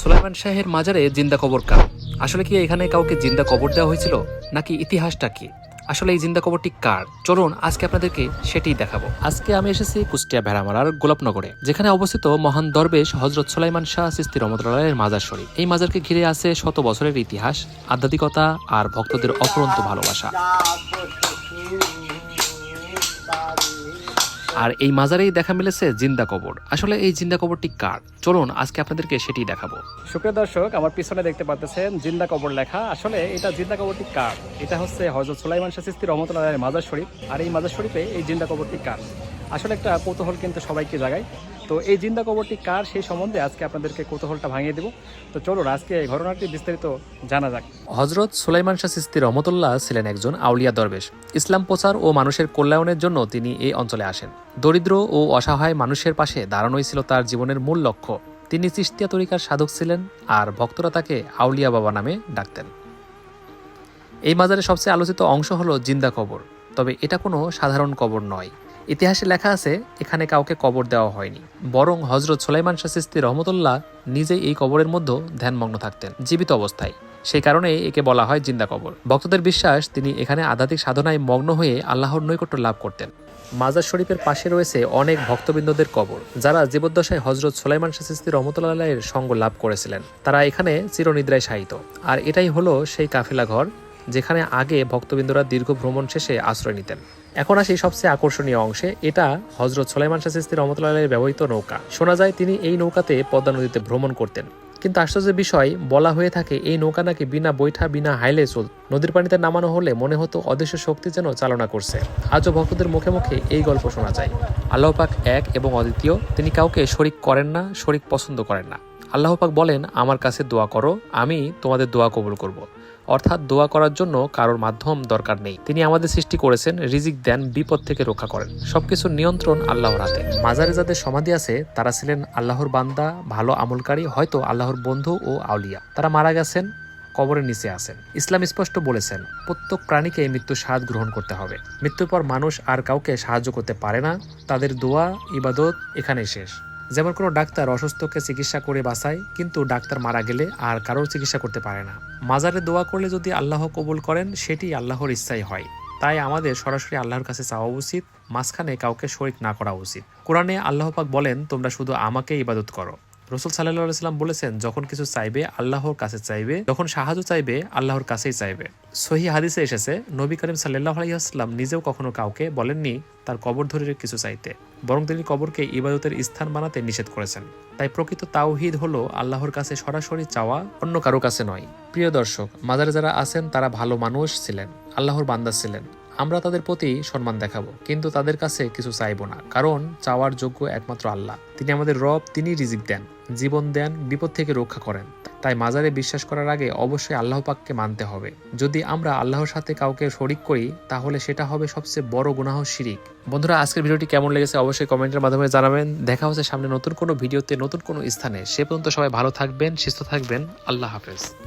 সুলাইমান শাহের মাজারে জিন্দা কবর কার? আসলে কি এখানে কাউকে জিন্দা কবর দেওয়া হয়েছিল? নাকি ইতিহাসটা কি? আসলে এই জিন্দা কবরটি কার? চলুন আজকে আপনাদেরকে সেটিই দেখাবো। আজকে আমি এসেছি কুষ্টিয়া ভেড়ামারার গোলাপনগরে, যেখানে অবস্থিত মহান দরবেশ হজরত সুলাইমান শাহ সিস্তি রহমতুল্লাহের মাজার শরীফ। এই মাজারকে ঘিরে আছে শত বছরের ইতিহাস, আধ্যাত্মিকতা আর ভক্তদের অফুরন্ত ভালোবাসা। আর এই মাজারেই দেখা মিলেছে জিন্দা কবর। আসলে এই জিন্দা কবরটি কার? চলুন, আজকে আপনাদেরকে সেটি দেখাবো। সুপ্রিয় দর্শক, আমার পিছনে দেখতে পাচ্ছেন জিন্দা কবর লেখা। আসলে এটা জিন্দা কবরটি কার? এটা হচ্ছে হজরত সুলাইমান শাসিস্তি রহমতুল্লাহ মাজার শরীফ। আর এই মাজার শরীফে এই জিন্দা কবরটি কার? আসলে একটা কৌতূহল কিন্তু সবাইকে জাগায়। তো এই জিন্দা কবরটি কার সেই সম্বন্ধে আজকে আপনাদেরকে কৌতূহলটা ভাঙিয়ে দেব। তো চলুন, আজকে এই ঘটনাটি বিস্তারিত জানা যাক। হজরত সুলাইমান শাহ সিস্তি রহমতুল্লাহ ছিলেন একজন আউলিয়া দরবেশ। ইসলাম প্রচার ও মানুষের কল্যাণের জন্য তিনি এই অঞ্চলে আসেন। দরিদ্র ও অসহায় মানুষের পাশে দাঁড়ানোই ছিল তার জীবনের মূল লক্ষ্য। তিনি চিস্তিয়া তরিকার সাধক ছিলেন আর ভক্তরা তাকে আউলিয়া বাবা নামে ডাকতেন। এই মাজারের সবচেয়ে আলোচিত অংশ হলো জিন্দা কবর। তবে এটা কোনো সাধারণ কবর নয়। ইতিহাসে লেখা আছে, এখানে কাউকে কবর দেওয়া হয়নি। বরং হজরত সোলাইমান শাসিস্তি রহমতুল্লাহ নিজেই এই কবরের মধ্যে ধ্যানমগ্ন থাকতেন, জীবিত অবস্থায়। সেই কারণে একে বলা হয় জিন্দা কবর। ভক্তদের বিশ্বাস, তিনি এখানে আধ্যাত্মিক সাধনায় মগ্ন হয়ে আল্লাহর নৈকট্য লাভ করতেন। মাজার শরীফের পাশে রয়েছে অনেক ভক্তবৃন্দদের কবর, যারা জীবদ্দশায় হজরত সোলাইমান শাসিস্তি রহমতুল্লাহের সঙ্গ লাভ করেছিলেন। তারা এখানে চিরনিদ্রায় শায়িত। আর এটাই হলো সেই কাফিলা ঘর যেখানে আগে ভক্তবৃন্দরা দীর্ঘ ভ্রমণ শেষে আশ্রয় নিতেন। এখন আসি সবচেয়ে আকর্ষণীয় অংশে, এটা হজরত সোলাইমান শাসিস্তি রহমতুল্লাহের ব্যবহৃত নৌকা। শোনা যায় তিনি এই নৌকাতে পদ্মা নদীতে ভ্রমণ করতেন। কিন্তু আশ্চর্যের বিষয়, বলা হয়ে থাকে এই নৌকা নাকি বিনা বৈঠা, বিনা হাইলে চল, নদীর পানিতে নামানো হলে মনে হতো অদৃশ্য শক্তি যেন চালনা করছে। আজও ভক্তদের মুখে মুখে এই গল্প শোনা যায়। আল্লাহ পাক এক এবং অদ্বিতীয়, তিনি কাউকে শরিক করেন না, শরিক পছন্দ করেন না। আল্লাহ পাক বলেন, আমার কাছে দোয়া করো, আমি তোমাদের দোয়া কবুল করব। অর্থাৎ দোয়া করার জন্য কারোর মাধ্যম দরকার নেই। তিনি আমাদের সৃষ্টি করেছেন, রিজিক দেন, বিপদ থেকে রক্ষা করেন। সবকিছুর নিয়ন্ত্রণ আল্লাহর হাতে। মাজারে যাদের সমাধি আছে, তারা ছিলেন আল্লাহর বান্দা, ভালো আমলকারী, হয়তো আল্লাহর বন্ধু ও আউলিয়া। তারা মারা গেছেন, কবরের নিচে আছেন। ইসলাম স্পষ্ট বলেছেন, প্রত্যেক প্রাণীকে মৃত্যুর স্বাদ গ্রহণ করতে হবে। মৃত্যুর পর মানুষ আর কাউকে সাহায্য করতে পারে না। তাদের দোয়া, ইবাদত এখানেই শেষ। যেমন কোনো ডাক্তার অসুস্থকে চিকিৎসা করে বাঁচায়, কিন্তু ডাক্তার মারা গেলে আর কারোর চিকিৎসা করতে পারে না। মাজারে দোয়া করলে যদি আল্লাহ কবুল করেন, সেটি আল্লাহর ইচ্ছাই হয়। তাই আমাদের সরাসরি আল্লাহর কাছে চাওয়া উচিত, মাঝখানে কাউকে শরিক না করা উচিত। কোরআনে আল্লাহ পাক বলেন, তোমরা শুধু আমাকে ইবাদত করো। রসুল সাল্লাহ সাল্লাম বলেছেন, যখন কিছু চাইবে, আল্লাহর কাছে চাইবে। যখন সাহায্য চাইবে, আল্লাহর কাছেই চাইবে। সহি হাদিসে এসেছে, নবী করিম সাল্লাহ আলহিহাস্লাম নিজেও কখনো কাউকে বলেননি তার কবর ধরে কিছু চাইতে, বরং তিনি কবরকে ইবাদতের স্থান বানাতে নিষেধ করেছেন। তাই প্রকৃত তাওহিদ হলো আল্লাহর কাছে সরাসরি চাওয়া, অন্য কারও কাছে নয়। প্রিয় দর্শক, মাজারে যারা আছেন, তারা ভালো মানুষ ছিলেন, আল্লাহর বান্দা ছিলেন। আমরা তাদের প্রতি সম্মান দেখাবো, কিন্তু তাদের কাছে কিছু চাইব না, কারণ চাওয়ার যোগ্য একমাত্র আল্লাহ। তিনি আমাদের রব তিনি রিজিক দেন। জীবন দেন, বিপদ থেকে রক্ষা করেন। তাই মাজারে বিশ্বাস করার আগে অবশ্যই আল্লাহ পাককে মানতে হবে। যদি আমরা আল্লাহর সাথে কাউকে শরিক করি, তাহলে সেটা হবে সবচেয়ে বড় গুনাহ শিরিক। বন্ধুরা, আজকের ভিডিওটি কেমন লেগেছে অবশ্যই কমেন্টের মাধ্যমে জানাবেন। দেখা হচ্ছে সামনে নতুন কোনো ভিডিওতে, নতুন কোনো স্থানে। সে পর্যন্ত সবাই ভালো থাকবেন, সুস্থ থাকবেন। আল্লাহ হাফেজ।